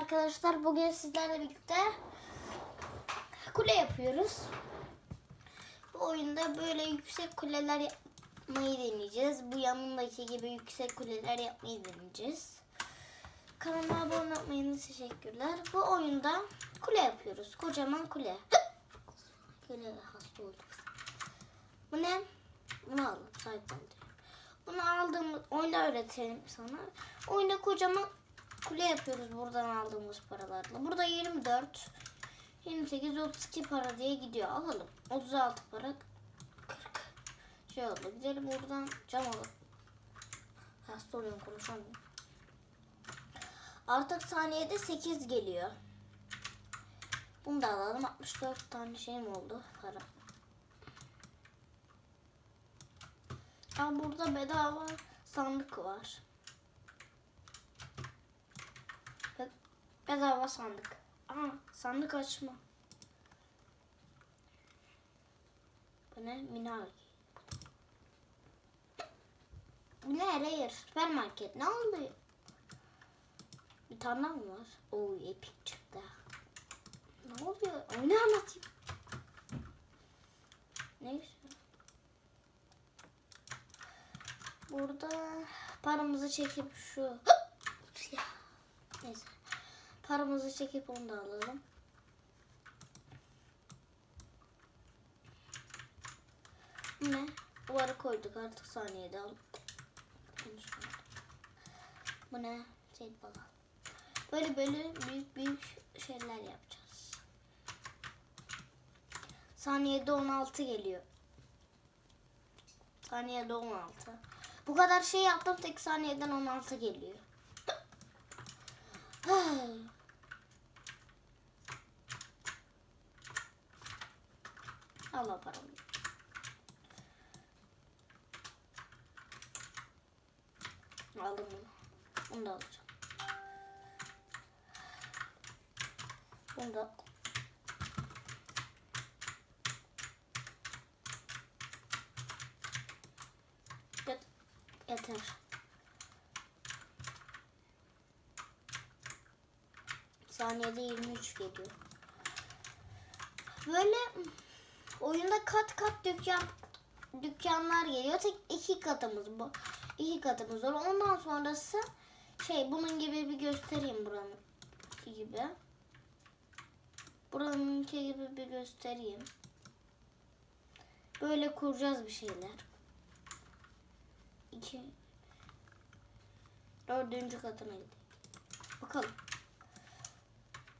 arkadaşlar. Bugün sizlerle birlikte kule yapıyoruz. Bu oyunda böyle yüksek kuleler yapmayı deneyeceğiz. Bu yanındaki gibi yüksek kuleler yapmayı deneyeceğiz. Kanalıma abone olmayınız teşekkürler. Bu oyunda kule yapıyoruz. Kocaman kule. Kule hasta olduk. Bu ne? Bunu aldım. Sahiplendim. Bunu aldığımız oyunda öğretelim sana. Oyunda kocaman kule yapıyoruz buradan aldığımız paralarla. Burada 24, 28, 32 para diye gidiyor. Alalım. 36 para 40. Şey oldu. Gidelim buradan cam alalım. Hasta oluyorum konuşamıyorum. Artık saniyede 8 geliyor. Bunu da alalım. 64 tane şeyim oldu para. Aa, burada bedava sandık var. Bedava sandık. Aa, sandık açma. Bu ne? Minar. Bu ne? Rare süpermarket. Ne oluyor? Bir tane mı var? Oo epik çıktı. Ne oluyor? Oyunu anlatayım. Neyse. Burada paramızı çekip şu neyse paramızı çekip onu da alalım. Ne? Duvarı koyduk artık saniyede al. Bu ne? Şey baba. Böyle böyle büyük büyük şeyler yapacağız. Saniyede 16 geliyor. Saniyede 16. Bu kadar şey yaptım tek saniyeden 16 geliyor. Paramı. Aldım bunu. Bunu da alacağım. Bunu da Yet- Yeter. Saniyede 23 geliyor. Böyle oyunda kat kat dükkan dükkanlar geliyor. Tek iki katımız bu. İki katımız var. Ondan sonrası şey bunun gibi bir göstereyim buranın gibi. Buranınki gibi bir göstereyim. Böyle kuracağız bir şeyler. İki. Dördüncü katına gidelim. Bakalım.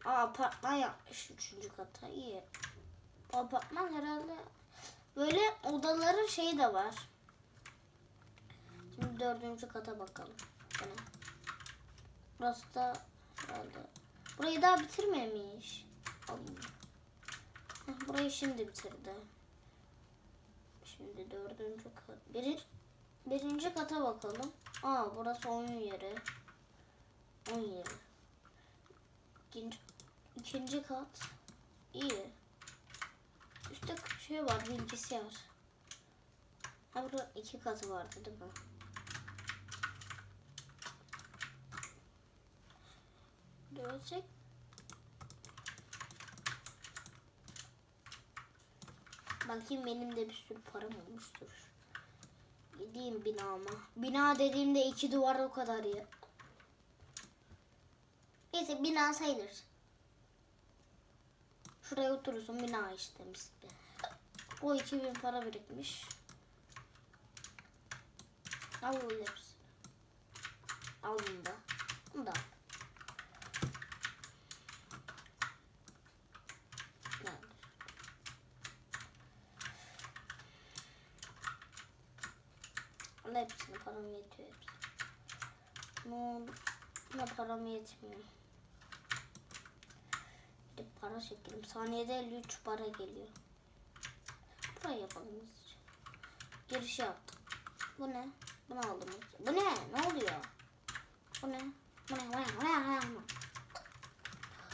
Aa apartman yapmış üçüncü kata. İyi. Apartman herhalde böyle odaların şeyi de var. Şimdi dördüncü kata bakalım. Bana. Burası da herhalde. Burayı daha bitirmemiş. Heh, Burayı şimdi bitirdi. Şimdi dördüncü kat. Birinci, birinci kata bakalım. Aa burası oyun yeri. Oyun yeri. İkinci, ikinci kat. İyi. Şey var bilgisayar. Ha burada iki katı vardı değil mi? Görecek. Bakayım benim de bir sürü param olmuştur. Gideyim binama. Bina dediğimde iki duvar o kadar ya. Neyse bina sayılır. Şuraya oturursun bina işte mis gibi. O 2000 para birikmiş. Al bu hepsini. Al bunu da. Bunu da al. Al hepsini param yetiyor hepsi. Ne oldu? Buna param yetmiyor. Bir para çekelim. Saniyede 53 para geliyor. Burayı yapalım. Giriş yaptık. Bu ne? Bunu aldım. Bu ne? Ne oluyor? Bu ne? Bu ne? Bu ne? Bu ne? Bu ne?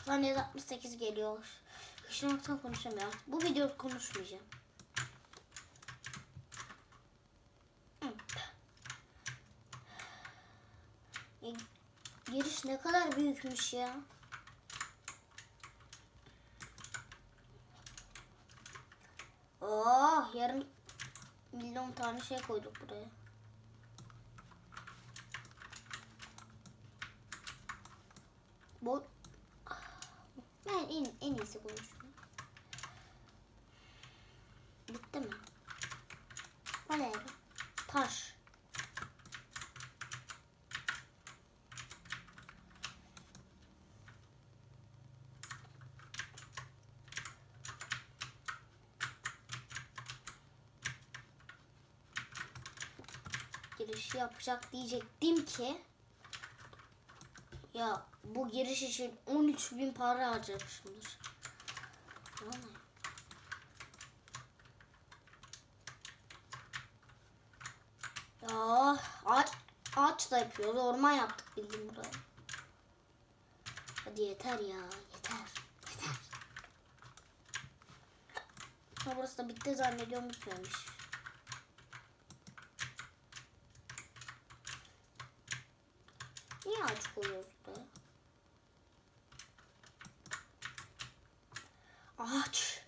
Saniyede 68 geliyor. Kışlamaktan konuşamıyorum. Bu video konuşmayacağım. E, Giriş ne kadar büyükmüş ya. Oh yarım milyon tane şey koyduk buraya. Bu ben en, en iyisi konuşuyorum. Bitti mi? O ne? Taş. Girişi yapacak diyecektim ki ya bu giriş için 13 bin para harcamışımdır. Vallahi. Ya ağaç, ağaç da yapıyoruz. Orman yaptık bildiğin buraya. Hadi yeter ya. Yeter. Yeter. Ha, burası da bitti zannediyorum bitmemiş. Niye ağaç koyuyoruz buraya? Ağaç.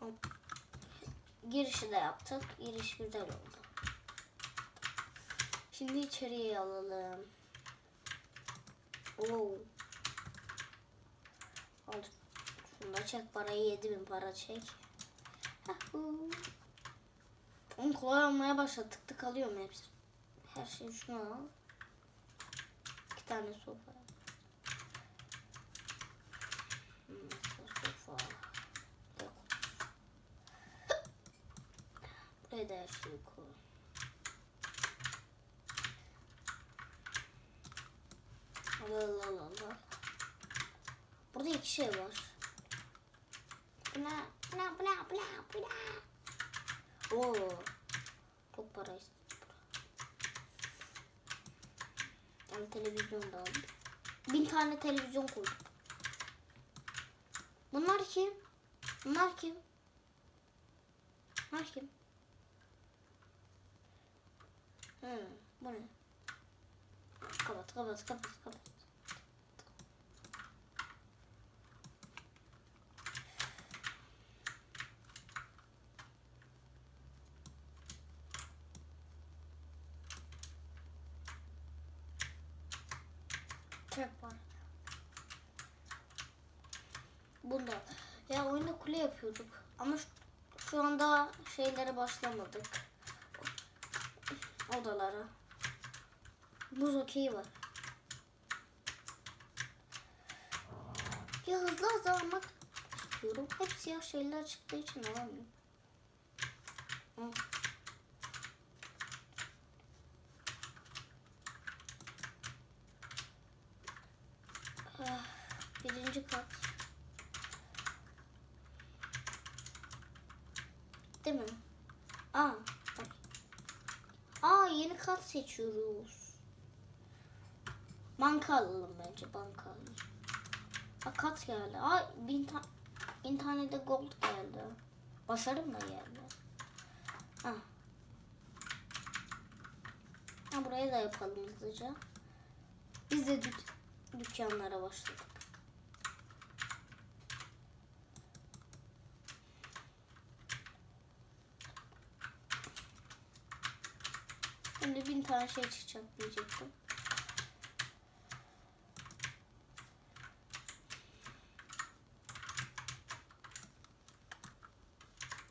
Hop. Girişi de yaptık. Giriş güzel oldu. Şimdi içeriye alalım. Oo. Al. Şunu çek parayı 7000 para çek. Onu kolay almaya başladı. Tık tık alıyorum hepsi. Her şeyi şunu al. İki tane sofa. Al al al al. al. Burada iki şey var. Buna, buna, buna, buna, buna. Oo. Çok para istiyor. Yani televizyon da aldım. Bin tane televizyon koydum. Bunlar kim? Bunlar kim? Bunlar kim? Hı, bu ne? Kapat, kapat, kapat. Trap. Bunda. Ya oyunda kule yapıyorduk. Ama şu, şu anda şeylere başlamadık. Odalara. Buz okeyi var. Ya hızlı hızlı almak istiyorum. Hep siyah şeyler çıktığı için alamıyorum. Hı. Ah, Birinci kat. Değil mi? Aa, bak. Aa yeni kat seçiyoruz. Banka alalım bence banka. Aa kat geldi. Aa bin, ta bin tane de gold geldi. Başarım da geldi. Ha. Ha burayı da yapalım hızlıca. Biz de dük dükkanlara başladık. Şimdi bin tane şey çıkacak diyecektim.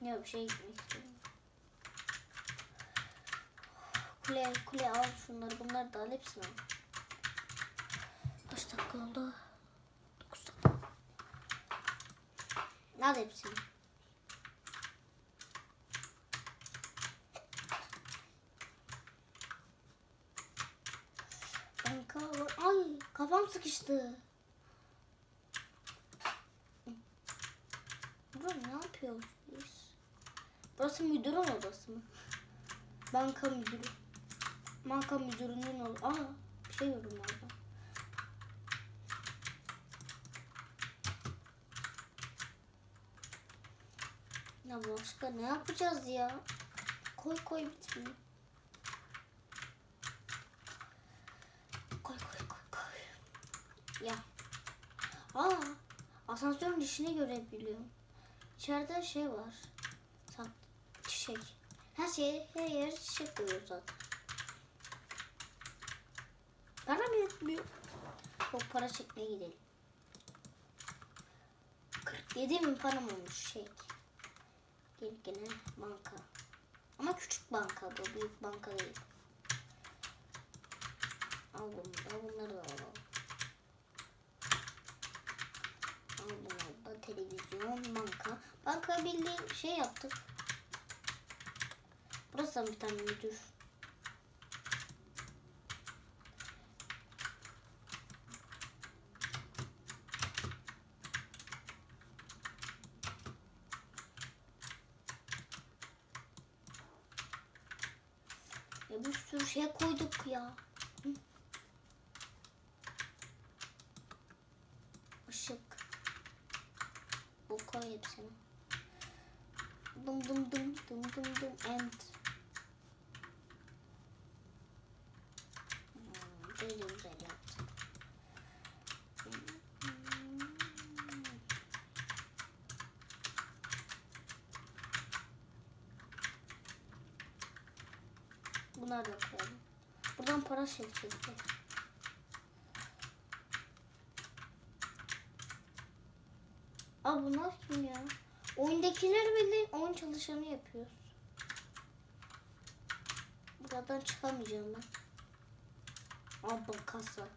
Yok şey gitmek istiyorum. Kule, kule al şunları bunları da al hepsini al. Kaç dakika oldu? 9 dakika. Al hepsini. Ay kafam sıkıştı. Burada ne yapıyoruz biz? Burası müdürün odası mı? Banka müdürü. Banka müdürünün odası. Aa bir şey gördüm orada. Ya başka ne yapacağız ya? Koy koy bitmiyor. Koy koy koy koy. Ya. Aa. Asansörün dışını görebiliyorum. İçeride şey var. Çiçek. Her şey her yer çiçek koyuyor zaten. Para mı yetmiyor? Yok para çekmeye gidelim. 47 bin param olmuş şey. Gel gene banka. Ama küçük banka bu. Büyük banka değil. Al bunu da bunları da alalım. Al bunları da televizyon, banka. Banka bildiğin şey yaptık. Burası da bir tane müdür. Ya bir sürü şey koyduk ya. Işık. Bu koy hepsini. Dum dum dum dum dum dum and. Hmm, Böyle güzel yaptık. Bunları da koyalım. Buradan para çekeceğiz. Aa bunlar kim ya? Oyundakiler bile oyun çalışanı yapıyoruz. Buradan çıkamayacağım ben. Bak kasa.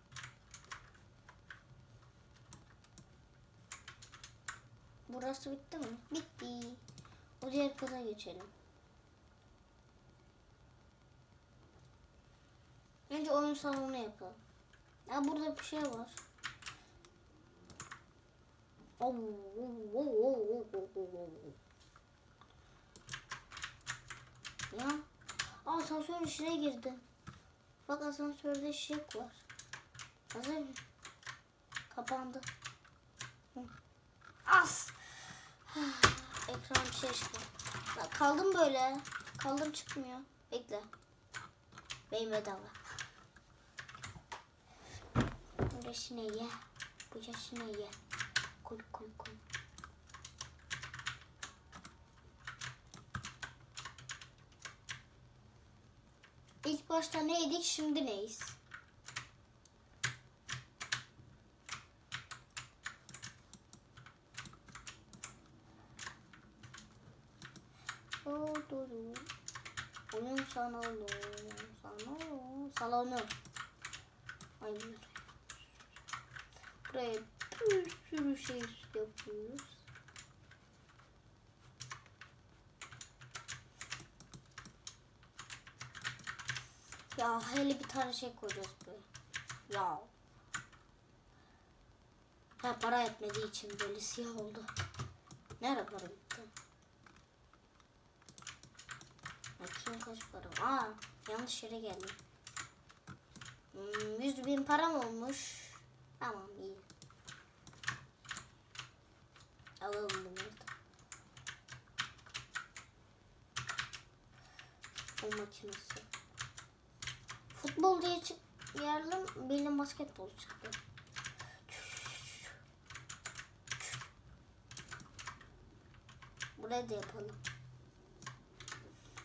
Burası bitti mi? Bitti. O diğer kata geçelim. Önce oyun salonu yapalım. Ya burada bir şey var. Oo, oo, oo, oo, oo, oo, oo. Ya asansör içine girdi. Bak asansörde şişek var. Hazır mı? Kapandı. As. Ekran bir şey kaldım böyle. Kaldım çıkmıyor. Bekle. Benim bedava. Bu yaşına ye. Bu yaşına ye. Koy koy koy. Başta neydik şimdi neyiz? Oyun salonu, salonu, salonu. Ay, buraya bir sürü şey yapıyoruz. Ya hele bir tane şey koyacağız böyle. Ya. Ha para etmediği için böyle siyah oldu. Nerede para bitti? Bakayım kaç para. Aa yanlış yere geldim. Hmm, 100 bin param olmuş. Tamam iyi. Alalım bunları. O makinesi. Futbol diye çık yerlim benim basketbol çıktı. Buraya da yapalım.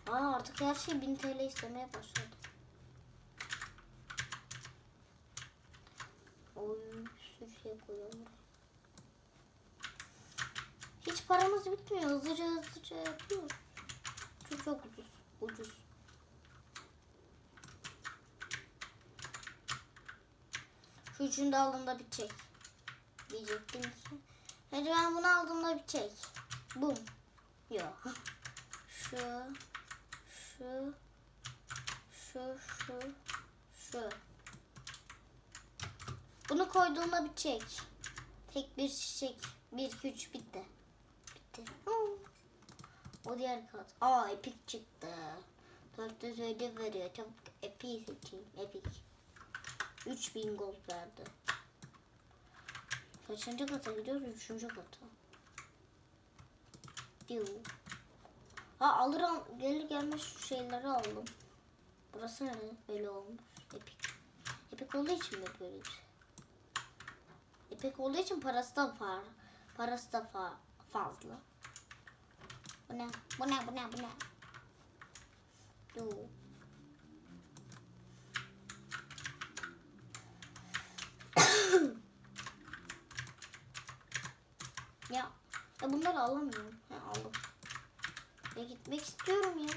Aa artık her şey 1000 TL istemeye başladı. Oy sürü şey koyuyorum. Hiç paramız bitmiyor. Hızlıca hızlıca yapıyoruz. Çok çok ucuz. Ucuz. Şu üçünü de aldığımda bir çek. Diyecektim ki. Hadi ben bunu aldığımda bir çek. Bum. Yok. Şu. Şu. Şu. Şu. Şu. Bunu koyduğumda bir çek. Tek bir çiçek. Bir, iki, üç bitti. Bitti. O diğer kart. Aa epik çıktı. 450 veriyor. Çabuk epik seçeyim. Epik. 3000 gold verdi. Kaçıncı kata gidiyoruz? Üçüncü kata. Diyor. Ha alırım. Gelir gelmez şu şeyleri aldım. Burası ne? Böyle olmuş. Epik. Epik olduğu için mi böyle bir şey? Epik olduğu için parası da var. Parası da fa- fazla. Bu ne? Bu ne? Bu ne? Bu ne? Dur. Ya, bunları alamıyorum. Ha, aldım. Ya gitmek istiyorum ya.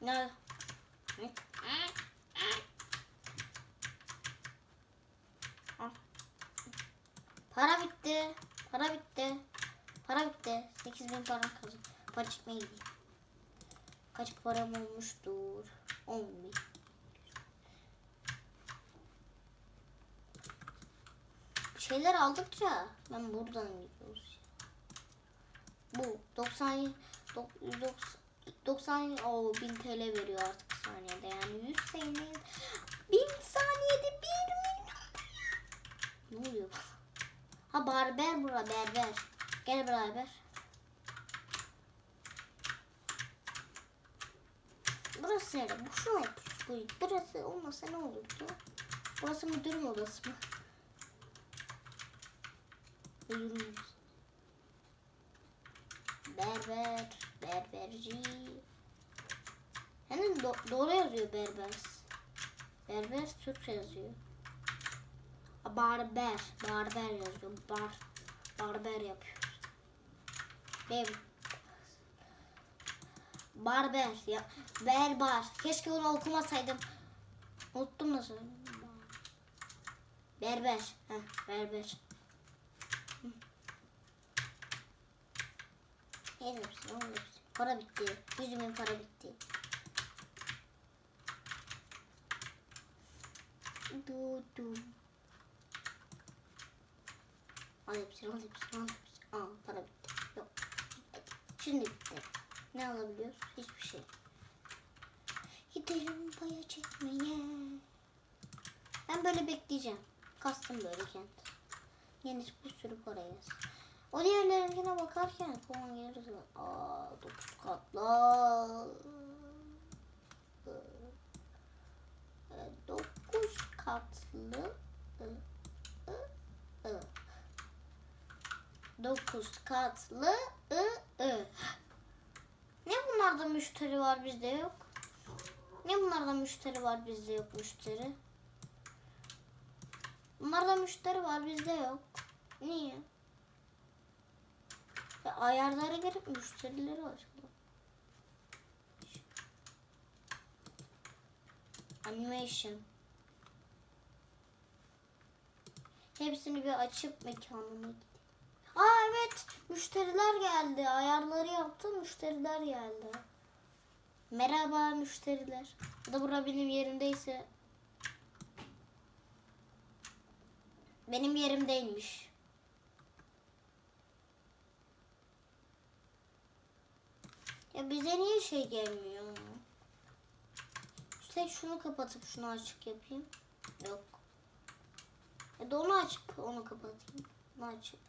Ne? Hı? Al. Para bitti. Para bitti. Para bitti. 8000 para kaldı. Para çıkmaya gideyim. Kaç param olmuştur? 10 bin. Şeyler aldıkça ben buradan gidiyoruz. Bu 90 90 90 o 1000 TL veriyor artık saniyede. Yani 100 TL 1000 saniyede 1 milyon ne oluyor? Ha berber bura berber. Gel berber burası nerede? Bu şu bu burası olmasa ne olurdu? Burası müdürün odası mı odası Berber, berberci. Hemen do- doğru yazıyor berber. Berber Türkçe yazıyor. Barber, barber yazıyor. Bar, barber yapıyoruz. Bev. Barber, ya berber. Keşke onu okumasaydım. Unuttum nasıl. Berber, heh, berber. Ne hepsi, onun hepsi. Para bitti. Yüzümün para bitti. Du du. Al hepsini, al hepsini, al hepsini. Al, para bitti. Yok. Şimdi bitti. Ne alabiliyoruz? Hiçbir şey. Gidelim paya çekmeye. Ben böyle bekleyeceğim. Kastım böyle kent. Yeni bir sürü para yaz. O diğerlerinkine bakarken falan geliriz. Aa, dokuz katlı. Ee, Dokuz katlı. Ee, ee, ee. Dokuz katlı. Ee, ee. Ne bunlarda müşteri var bizde yok? Ne bunlarda müşteri var bizde yok müşteri? Bunlarda müşteri var bizde yok. Niye? Ya ayarlara girip müşterileri açalım. Animation. Hepsini bir açıp mekanına gideyim. Aa evet müşteriler geldi. Ayarları yaptım müşteriler geldi. Merhaba müşteriler. Bu da bura benim yerimdeyse. Benim yerimdeymiş. Ya bize niye şey gelmiyor? İşte şunu kapatıp şunu açık yapayım. Yok. Ya da onu açıp onu kapatayım. Bunu açıp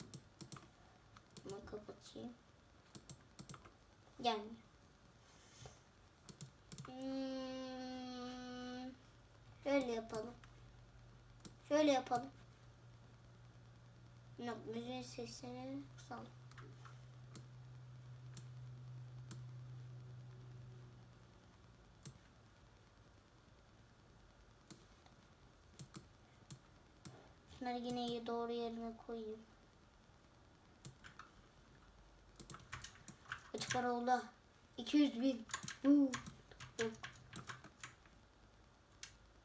bunu kapatayım. Gelmiyor. Hmm, şöyle yapalım. Şöyle yapalım. Yok müziğin sesini kısalım. Şunları yine doğru yerine koyayım. Kaç para oldu? 200 bin. Yok.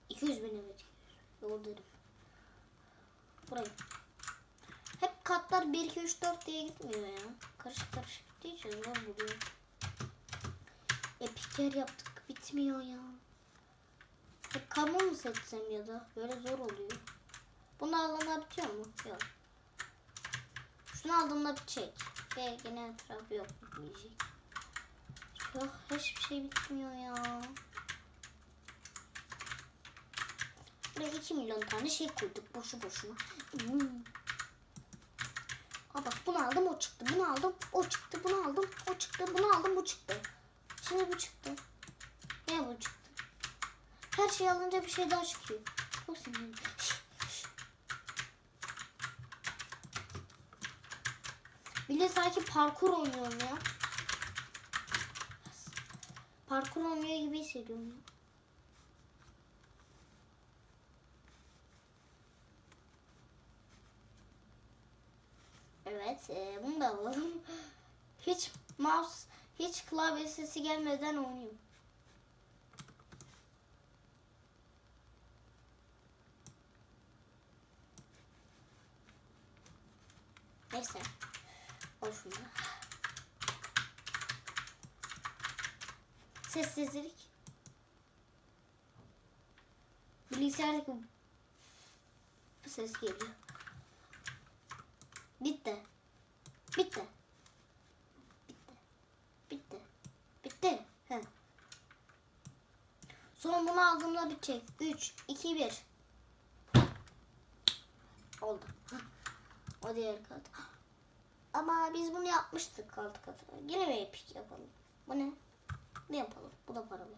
200 bin evet. Doğru dedim. Burayı. Hep katlar 1, 2, 3, 4 diye gitmiyor ya. Karışık karışık için zor buluyor. Epiker yaptık bitmiyor ya. Hep kamu mu seçsem ya da böyle zor oluyor. Bunu aldığımda bitiyor mu? Yok. Şunu aldığımda bitecek. Ve yine etrafı yok bitmeyecek. Yok hiçbir şey bitmiyor ya. Buraya 2 milyon tane şey koyduk boşu boşuna. Hmm. Aa bak bunu aldım o çıktı. Bunu aldım o çıktı. Bunu aldım o çıktı. Bunu aldım bu çıktı. Şimdi bu çıktı. Ne bu çıktı? Her şeyi alınca bir şey daha çıkıyor. O senin. De sanki parkur oynuyorum ya. Parkur oynuyor gibi hissediyorum. ya. Evet, e, bunu da alalım. Hiç mouse, hiç klavye sesi gelmeden oynuyorum. Neyse. Al şunu. Sessizlik. Bilgisayardaki bu ses geliyor. Bitti. Bitti. Bitti. Bitti. Bitti. He. Son bunu aldığımda bitecek. 3, 2, 1. Oldu. O diğer kat. Ama biz bunu yapmıştık alt katı. Yine mi yapış- yapalım? Bu ne? Ne yapalım? Bu da paralı.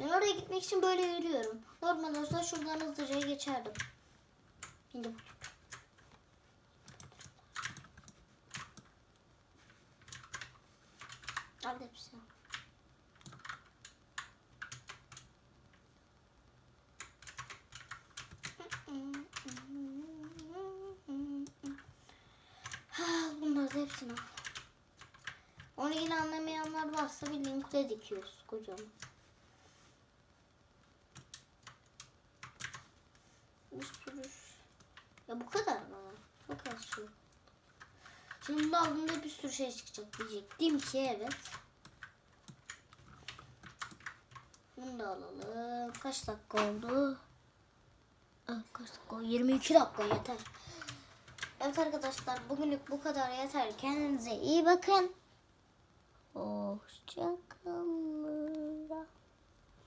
Ben oraya gitmek için böyle yürüyorum. Normal olsa şuradan hızlıca geçerdim. Şimdi bu. Al hepsini. Ha, Bunları da hepsini al. Onu yine anlamayanlar varsa bir linkle dikiyoruz kocaman. Bir sürü. Ya bu kadar mı? Çok az şu. Şimdi altında bir sürü şey çıkacak diyecektim ki evet. Bunu da alalım. Kaç dakika oldu? Ah, Kaç dakika? oldu? 22 dakika yeter. Evet arkadaşlar bugünlük bu kadar yeter. Kendinize iyi bakın. Hoşçakalın.